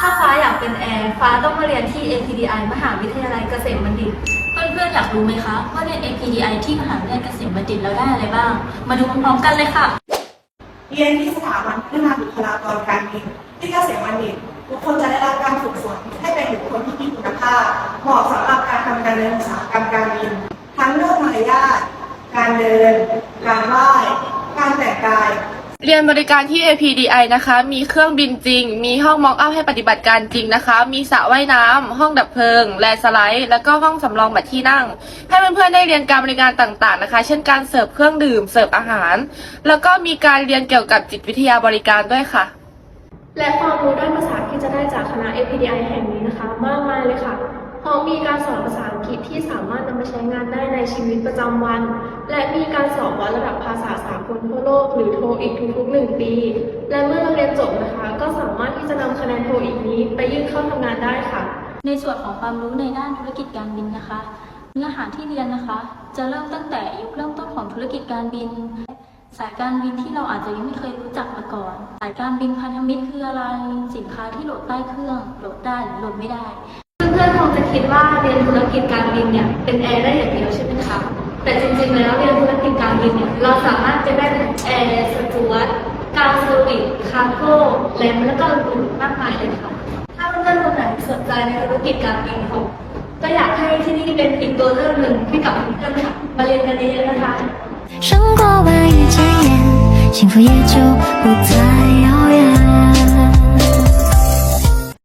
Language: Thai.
ถ้าฟ้าอยากเป็นแอร์ฟ้าต้องมาเรียนที่ APDI มหาวิทยาลัยเกษมบัณฑิต เพื่อนๆอยากรู้ไหมคะว่าเรียน APDI ที่มหาวิทยาลัยเกษมบัณฑิตแล้วได้อะไรบ้าง มาดูพร้อมๆกันเลยค่ะ เรียนที่สถาบันพัฒนาบุคลากรการบินที่เกษมบัณฑิตทุกคนจะได้รับการฝึกฝนให้เป็นบุคคลที่มีคุณภาพเหมาะสำหรับการทำงานในอุตสาหกรรมการบิน การเดิน การไหว้การแต่งกาย เรียนบริการที่ APDI นะคะ มีเครื่องบินจริง มีห้องม็อกอัพให้ปฏิบัติการจริงนะคะ มีสระว่ายน้ำ ห้องดับเพลิง แลนด์สไลด์ แล้วก็ห้องสำรองบัตรที่นั่ง ให้เพื่อนๆได้เรียนการบริการต่างๆนะคะ เช่นการเสิร์ฟเครื่องดื่ม เสิร์ฟอาหาร แล้วก็มีการเรียนเกี่ยวกับจิตวิทยาบริการด้วยค่ะ และความรู้ด้านภาษาที่จะได้จากคณะ APDI แห่งนี้นะคะ มากมายเลยค่ะเพราะมีการสอนภาษาอังกฤษที่สามารถนำมาใช้งานได้ในชีวิตประจำวัน และมีการสอบวัดระดับภาษาสากลทั่วโลกหรือโทอีกทุกๆหนึ่งปี และเมื่อเราเรียนจบนะคะ ก็สามารถที่จะนำคะแนนโทอีกนี้ไปยื่นเข้าทำงานได้ค่ะ ในส่วนของความรู้ในด้านธุรกิจการบินนะคะ เนื้อหาที่เรียนนะคะ จะเริ่มตั้งแต่ยุคเริ่มต้นของธุรกิจการบิน สายการบินที่เราอาจจะยังไม่เคยรู้จักมาก่อน สายการบินพันธมิตรคืออะไร สินค้าที่โหลดใต้เครื่องโหลดได้หรือโหลดไม่ได้ คงจะคิดว่าเรียนธุรกิจการบินเนี่ยเป็นแอร์ได้อย่างเดียวใช่ไหมคะ แต่จริงๆแล้วเรียนธุรกิจการบินเนี่ยเราสามารถจะได้เป็นแอร์สจวตการเซอร์วิสคาร์โก้แลมแล้วก็อื่นๆมากมายเลยค่ะ ถ้าเพื่อนๆคนไหนสนใจในธุรกิจการบินค่ะก็อยากให้ที่นี่เป็นอีกตัวเลือกหนึ่งให้กับเพื่อนๆค่ะมาเรียนกันเยอะๆนะคะ 胜过万语千言，幸福也就不再遥远。